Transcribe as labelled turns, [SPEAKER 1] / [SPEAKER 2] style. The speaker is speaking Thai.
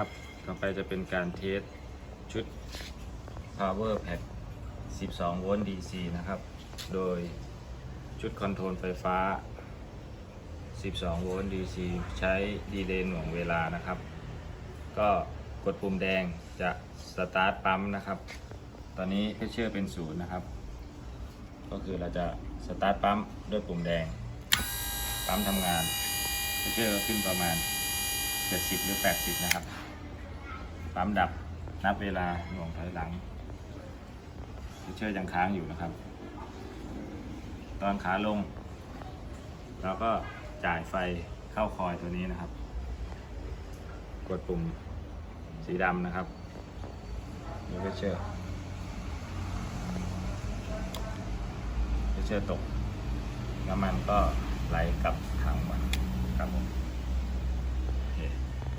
[SPEAKER 1] ครับ ต่อไปจะเป็นการเทสชุด power pack 12 โวลต์ DC นะครับ โดยชุดคอนโทรลไฟฟ้า 12 โวลต์ DC ใช้ดีเลย์หน่วงเวลานะครับ ก็กดปุ่มแดงจะสตาร์ทปั๊มนะครับ ตอนนี้เพชเชอร์เป็นศูนย์นะครับ ก็คือเราจะสตาร์ทปั๊มด้วยปุ่มแดง ปั๊มทำงานเพชเชอร์ก็ขึ้นประมาณ 70 หรือ 80 นะครับ ปั๊มดับนับเวลาหน่วงถอยหลังเชเชอร์ยังค้างอยู่นะครับ ตอนขาลง เราก็จ่ายไฟเข้าคอยตัวนี้นะครับ กดปุ่มสีดำนะครับแล้วก็เชื่อกเชื่อตกน้ำมันก็ไหลกลับถังมาครับผม